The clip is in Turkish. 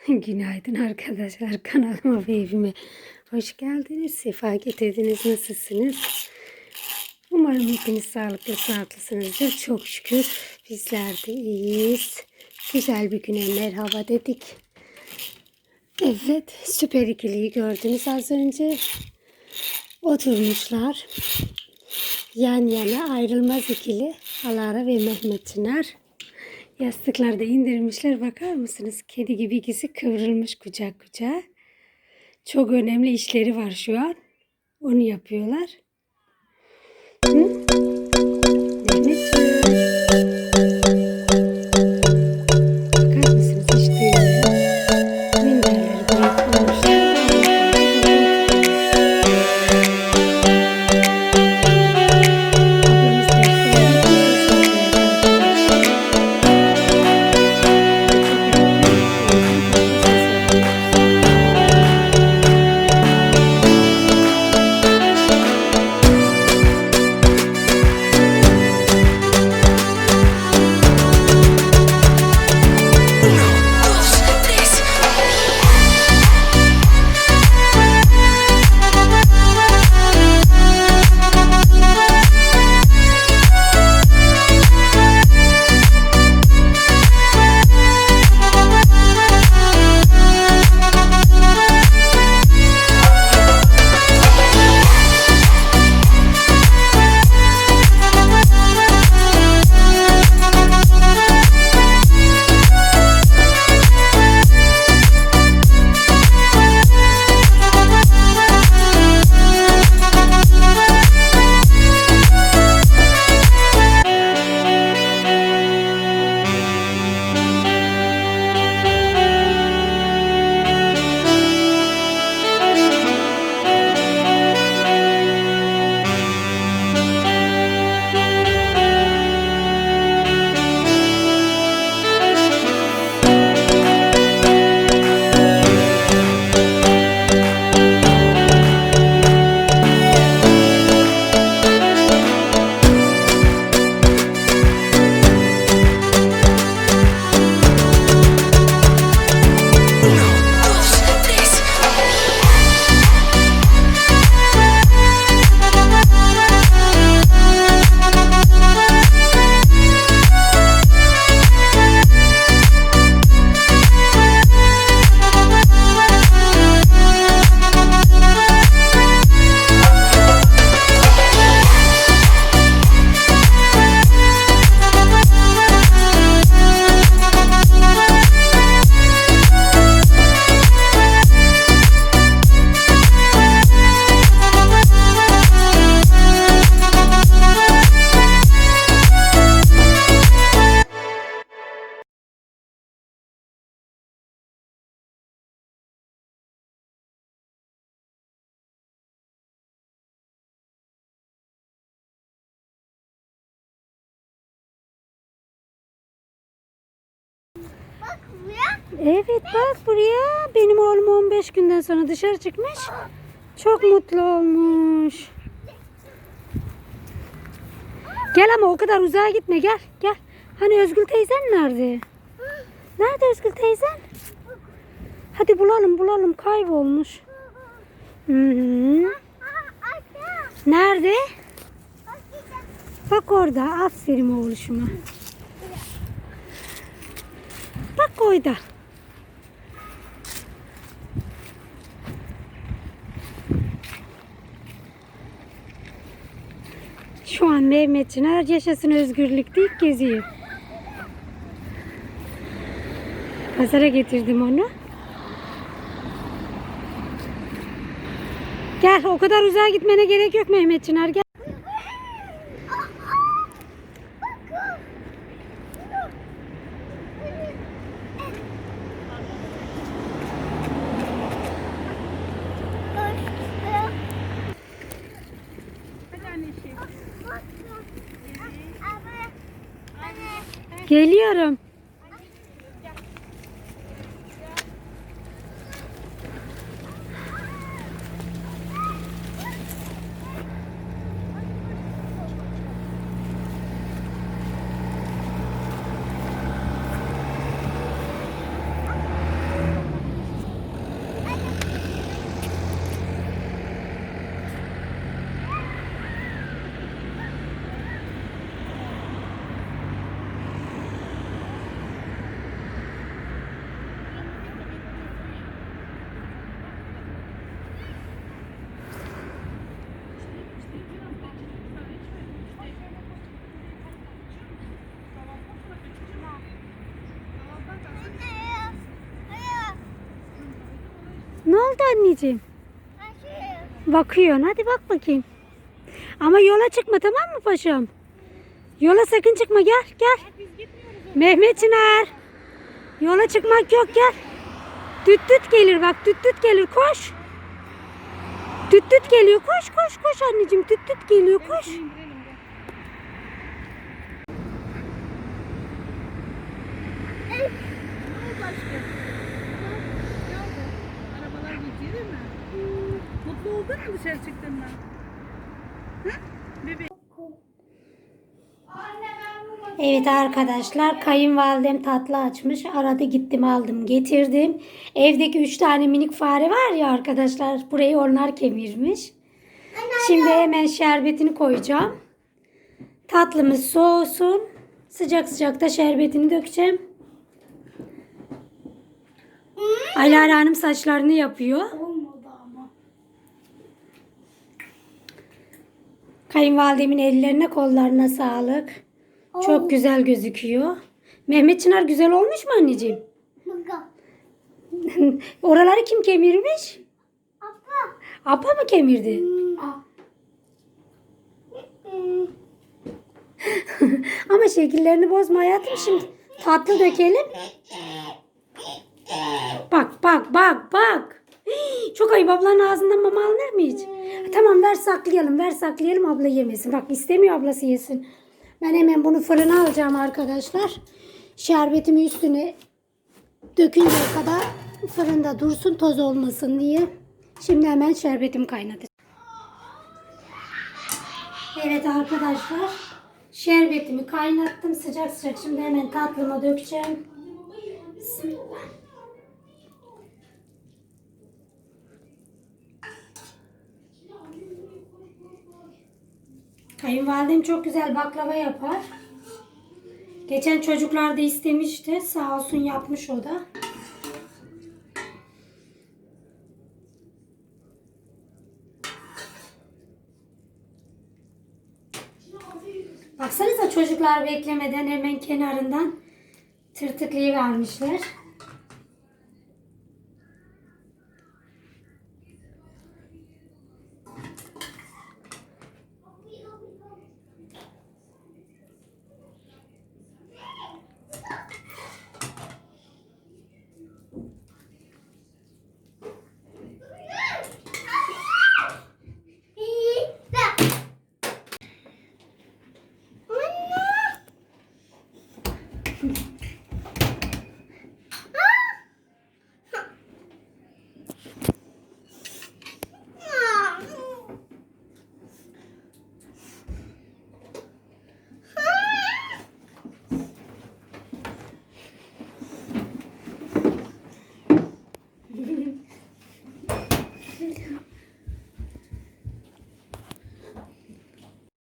Günaydın arkadaşlar kanalıma ve evime hoş geldiniz. Sefa getirdiniz. Nasılsınız? Umarım hepiniz sağlıklı sağlıklısınızdır. Çok şükür bizler de iyiyiz. Güzel bir güne merhaba dedik. Evet süper ikiliyi gördünüz az önce. Oturmuşlar. Yan yana ayrılmaz ikili. Alara ve Mehmet Çınar. Yastıkları da indirmişler. Bakar mısınız? Kedi gibi ikisi kıvrılmış kucak kucağa. Çok önemli işleri var şu an. Onu yapıyorlar. Hı? Evet bak buraya benim oğlum 15 günden sonra dışarı çıkmış. Çok mutlu olmuş. Gel ama o kadar uzağa gitme gel gel. Hani Özgül teyzen nerede? Nerede Özgül teyzen? Hadi bulalım bulalım kaybolmuş. Hı hı. Nerede? Bak orada. Aferin oğluşuma. Bak orada. Şu an Mehmet Çınar yaşasın özgürlük deyip geziyor. Pazara getirdim onu. Gel o kadar uzağa gitmene gerek yok Mehmet gel. Geliyorum. Ne oldu anneciğim? Bakıyorsun. Hadi bak bakayım. Ama yola çıkma tamam mı paşam? Yola sakın çıkma gel gel. Mehmet Çınar. Yola çıkmak yok gel. Düt düt gelir bak düt düt gelir koş. Düt düt geliyor koş koş koş anneciğim düt düt geliyor koş. Mu dışarı çıktığında? Hı? Evet arkadaşlar kayınvalidem tatlı açmış. Aradı gittim aldım getirdim. Evdeki üç tane minik fare var ya arkadaşlar. Burayı onlar kemirmiş. Şimdi hemen şerbetini koyacağım. Tatlımız soğusun. Sıcak sıcak da şerbetini dökeceğim. Alara Hanım saçlarını yapıyor. Kayınvalidemin ellerine kollarına sağlık. Çok güzel gözüküyor. Mehmet Çınar güzel olmuş mu anneciğim? Oraları kim kemirmiş? Apa. Apa mı kemirdi? Ama şekillerini bozma hayatım şimdi. Tatlı dökelim. Bak bak bak bak. Çok ayıp ablanın ağzından mama alınır mı hiç? Tamam ver saklayalım ver saklayalım abla yemesin. Bak istemiyor ablası yesin. Ben hemen bunu fırına alacağım arkadaşlar. Şerbetimi üstüne dökünceye kadar fırında dursun toz olmasın diye. Şimdi hemen şerbetimi kaynatacağım. Evet arkadaşlar. Şerbetimi kaynattım sıcak sıcak. Şimdi hemen tatlıma dökeceğim. Bismillah. Kayınvalidem çok güzel baklava yapar. Geçen çocuklar da istemişti. Sağ olsun yapmış o da. Baksanıza çocuklar beklemeden hemen kenarından tırtıklayı vermişler.